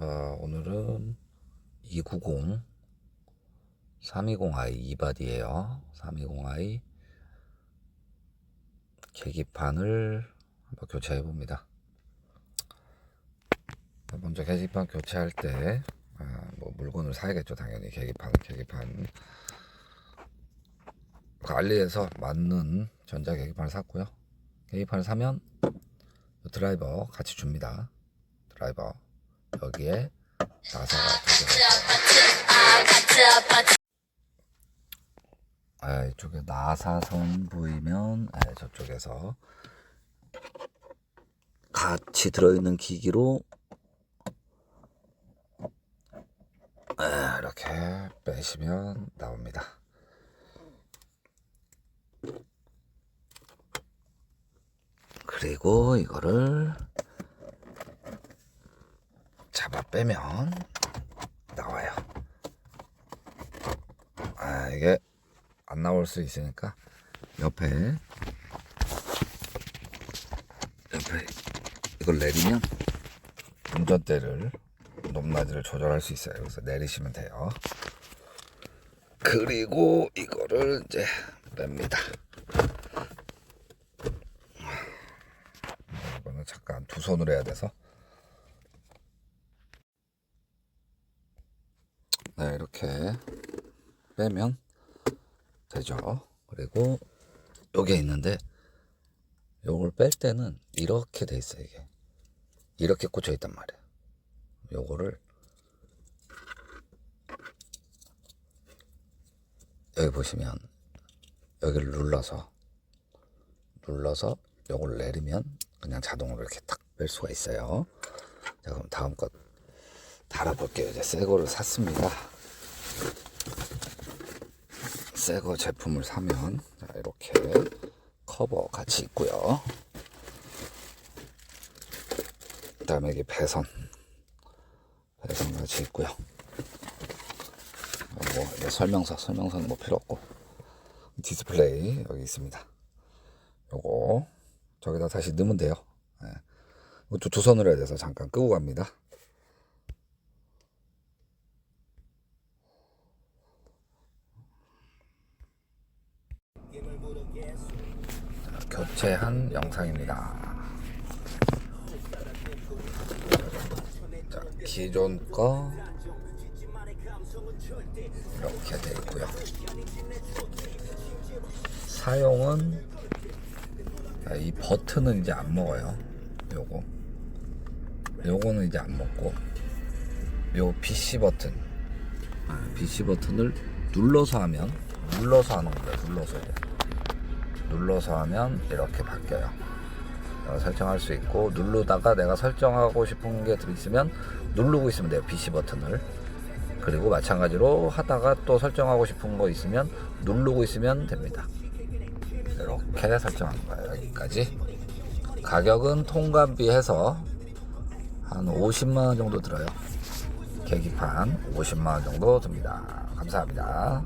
자, 오늘은 290 320i 이바디에요. 320i 계기판을 한번 교체해 봅니다. 먼저 계기판 교체할 때, 아, 뭐 물건을 사야겠죠, 당연히 계기판, 계기판. 그 알리에서 맞는 전자 계기판을 샀고요. 계기판을 사면 드라이버 같이 줍니다. 드라이버 여기에 나사가 두개 아, 이쪽에 나사선 보이면 아, 저쪽에서 같이 들어있는 기기로 아, 이렇게 빼시면 나옵니다. 그리고 이거를 잡아 빼면 나와요. 아, 이게 안 나올 수 있으니까 옆에 옆에 이걸 내리면 운전대를 높낮이를 조절할 수 있어요. 그래서 내리시면 돼요. 그리고 이거를 이제 뺍니다. 이거는 잠깐 두 손으로 해야 돼서 네 이렇게 빼면 되죠. 그리고 여기에 있는데 요걸 뺄 때는 이렇게 돼 있어요 이게 이렇게 꽂혀 있단 말이에요. 요거를 여기 보시면 여기를 눌러서 눌러서 요걸 내리면 그냥 자동으로 이렇게 탁 뺄 수가 있어요. 자 그럼 다음 것 달아볼게요. 이제 새 거를 샀습니다. 새거 제품을 사면 자, 이렇게 커버 같이 있고요. 그다음에 이게 배선 배선 같이 있고요. 이제 설명서 설명서는 뭐 필요 없고 디스플레이 여기 있습니다. 요거 저기다 다시 넣으면 돼요. 예. 이것도 두 손으로 해야 돼서 잠깐 끄고 갑니다. 자, 교체한 영상입니다. 자, 기존 거 이렇게 돼 있고요. 사용은 자, 이 버튼은 이제 안 먹어요. 요거 요거는 이제 안 먹고 요 BC 버튼 아, BC 버튼을 눌러서 하면 눌러서 하는 거예요. 눌러서 눌러서 하면 이렇게 바뀌어요. 어, 설정할 수 있고 누르다가 내가 설정하고 싶은 게 들어있으면 누르고 있으면 돼요. BC 버튼을. 그리고 마찬가지로 하다가 또 설정하고 싶은 거 있으면 누르고 있으면 됩니다. 이렇게 설정한 거예요. 여기까지. 가격은 통관비 해서 한 50만원 정도 들어요. 계기판 50만원 정도 듭니다. 감사합니다.